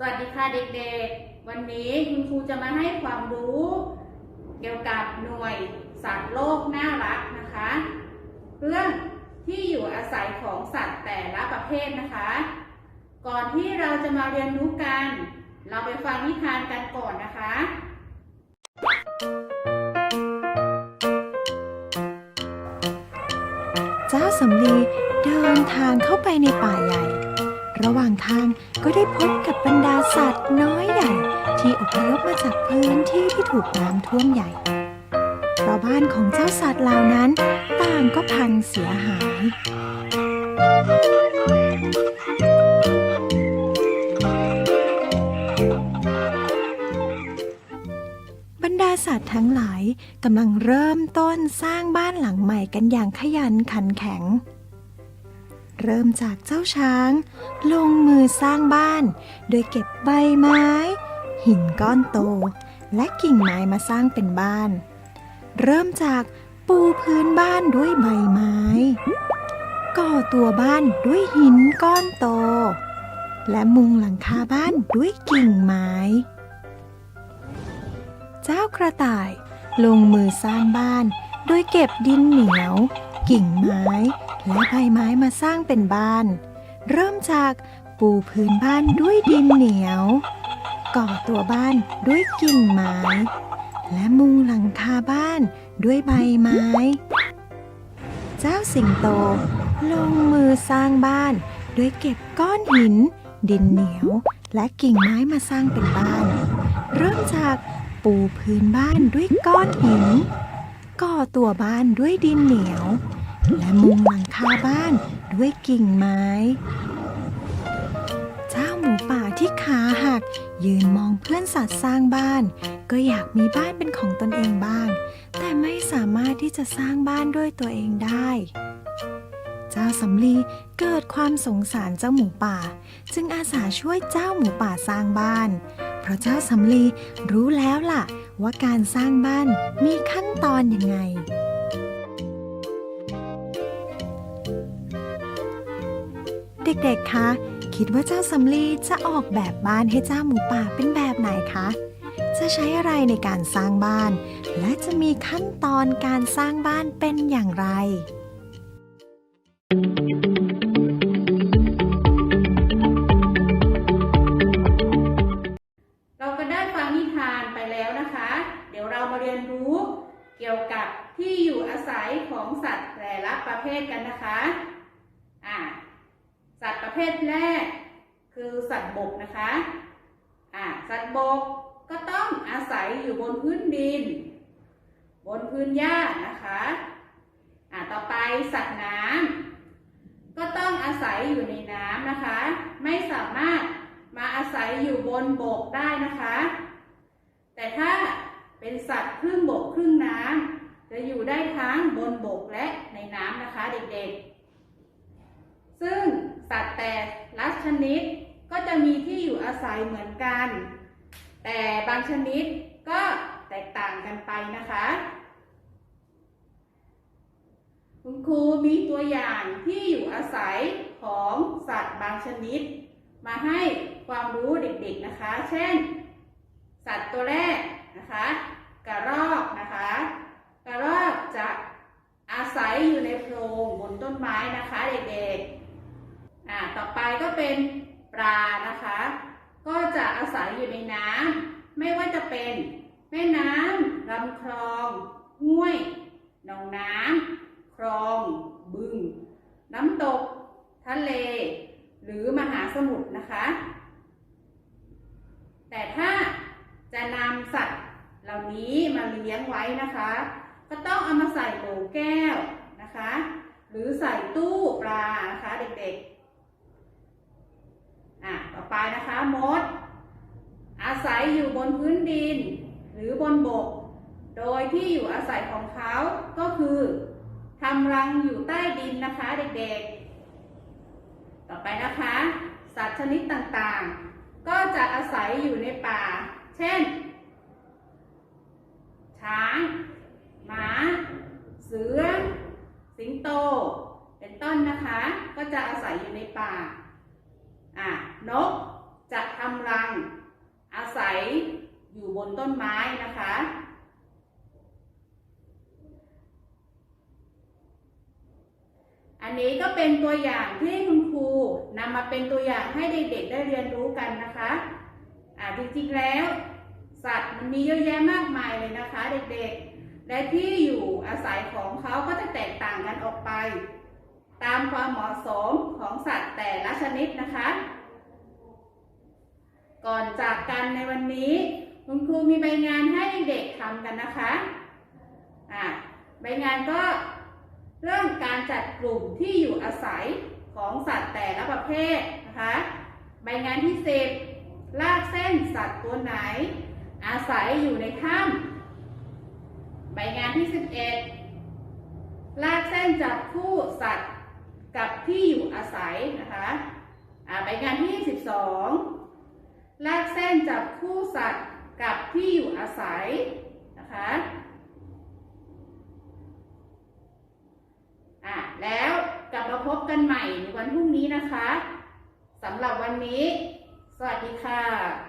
สวัสดีค่ะเด็กๆ วันนี้คุณครูจะมาให้ความรู้เกี่ยวกับหน่วยสัตว์โลกน่ารักนะคะ เรื่องที่อยู่อาศัยของสัตว์แต่ละประเภทนะคะ ก่อนที่เราจะมาเรียนรู้กัน เราไปฟังนิทานกันก่อนนะคะเจ้าสำลีเดินทางเข้าไปในป่า ระหว่างทางก็ได้พบกับบรรดาสัตว์น้อยใหญ่ ที่อพยพมาจากพื้นที่ที่ถูกน้ำท่วมใหญ่เพราะบ้านของเจ้าสัตว์เหล่านั้นต่างก็พังเสียหาย บรรดาสัตว์ทั้งหลายกำลังเริ่มต้นสร้างบ้านหลังใหม่กันอย่างขยันขันแข็ง เริ่มจากเจ้าช้าง ลงมือสร้างบ้าน โดยเก็บใบไม้ หินก้อนโต และกิ่งไม้มาสร้างเป็นบ้าน เริ่มจากปูพื้นบ้านด้วยใบไม้ ก่อตัวบ้านด้วยหินก้อนโต และมุงหลังคาบ้านด้วยกิ่งไม้ เจ้ากระต่ายลงมือสร้างบ้าน โดยเก็บดินเหนียว กิ่งไม้ และใบไม้มาสร้างเป็นบ้าน เริ่มจากปูพื้นบ้านด้วยดินเหนียว ก่อตัวบ้านด้วยกิ่งไม้ และมุงหลังคาบ้านด้วยใบไม้ เจ้าสิงโต ลงมือสร้างบ้านโดยเก็บก้อนหิน ดินเหนียว และกิ่งไม้มาสร้างเป็นบ้าน เริ่มจากปูพื้นบ้านด้วยก้อนหิน ก่อตัวบ้านด้วยดินเหนียว และมุงหลังคาบ้านด้วยกิ่งไม้ เจ้าหมูป่าที่ขาหัก ยืนมองเพื่อนสัตว์สร้างบ้าน ก็อยากมีบ้านเป็นของตนเองบ้าง แต่ไม่สามารถที่จะสร้างบ้านด้วยตัวเองได้ เจ้าสำลีเกิดความสงสารเจ้าหมูป่า จึงอาสาช่วยเจ้าหมูป่าสร้างบ้าน เพราะเจ้าสำลีรู้แล้วล่ะ ว่าการสร้างบ้านมีขั้นตอนยังไง เด็กๆ คะ คิดว่าเจ้าสำลีจะออกแบบบ้านให้เจ้าหมูป่าเป็นแบบไหนคะ จะใช้อะไรในการสร้างบ้าน และจะมีขั้นตอนการสร้างบ้านเป็นอย่างไรเราก็ได้ฟังนิทานไปแล้วนะคะเดี๋ยวเรามาเรียนรู้เกี่ยวกับที่อยู่อาศัยของสัตว์แต่ละประเภทกันนะคะ สัตว์ประเภทแรก คือสัตว์บกนะคะอ่าสัตว์บกก็ต้องอาศัยอยู่บนพื้นดิน บนพื้นหญ้านะคะอ่าต่อไปสัตว์น้ำก็ต้องอาศัยอยู่ในน้ำนะคะ ไม่สามารถมาอาศัยอยู่บนบกได้นะคะ แต่ถ้าเป็นสัตว์ครึ่งบกครึ่งน้ำจะอยู่ได้ทั้งบนบกและในน้ำนะคะเด็กๆ ซึ่ง สัตว์แต่ละชนิดก็จะมีที่อยู่อาศัยเหมือนกัน แต่บางชนิดก็แตกต่างกันไปนะคะ คุณครูมีตัวอย่างที่อยู่อาศัยของสัตว์บางชนิด มาให้ความรู้เด็กๆนะคะ เช่น สัตว์ตัวแรกนะคะกระรอกนะคะกระรอกจะอาศัยอยู่ในโพรงบนต้นไม้นะคะเด็กๆ เป็นปลานะคะ ก็จะอาศัยอยู่ในน้ำไม่ว่าจะเป็นแม่น้ำลำคลอง ห้วย หนองน้ำคลอง บึง น้ำตก ทะเล หรือมหาสมุทรนะคะ แต่ถ้าจะนำสัตว์เหล่านี้มาเลี้ยงไว้นะคะ ก็ต้องเอามาใส่โหลแก้วนะคะ หรือใส่ตู้ปลานะคะเด็กๆ อะต่อไปนะคะมด อาศัยอยู่บนพื้นดิน หรือบนบก โดยที่อยู่อาศัยของเขาก็คือทำรังอยู่ใต้ดินนะคะเด็กๆ ต่อไปนะคะ สัตว์ชนิดต่างๆ ก็จะอาศัยอยู่ในป่า เช่น ช้าง หมา เสือ สิงโต เป็นต้นนะคะ ก็จะอาศัยอยู่ในป่า อะนกจะทำรังอาศัยอยู่บนต้นไม้นะคะ อันนี้ก็เป็นตัวอย่างที่คุณครูนำมาเป็นตัวอย่างให้เด็กๆได้เรียนรู้กันนะคะอ่าจริงๆแล้ว สัตว์มันมีเยอะแยะมากมายเลยนะคะ เด็กๆ และที่อยู่อาศัยของเขาก็จะแตกต่างกันออกไป ตามความเหมาะสมของสัตว์แต่ละชนิดนะคะ ก่อนจากกันในวันนี้ คุณครูมีใบงานให้เด็กทำกันนะคะอ่าใบงานก็เรื่องการจัดกลุ่มที่อยู่อาศัยของสัตว์แต่ละประเภทนะคะ ใบงานที่สิบลากเส้นสัตว์ตัวไหน อาศัยอยู่ในถ้ำใบงานที่สิบเอ็ดลากเส้นจับคู่สัตว์ กับที่อยู่อาศัยนะคะใบงานที่สิบสองลากเส้นจับคู่สัตว์กับที่อยู่อาศัยนะคะอะแล้วกลับมาพบกันใหม่ในวันพรุ่งนี้นะคะสำหรับวันนี้ สวัสดีค่ะ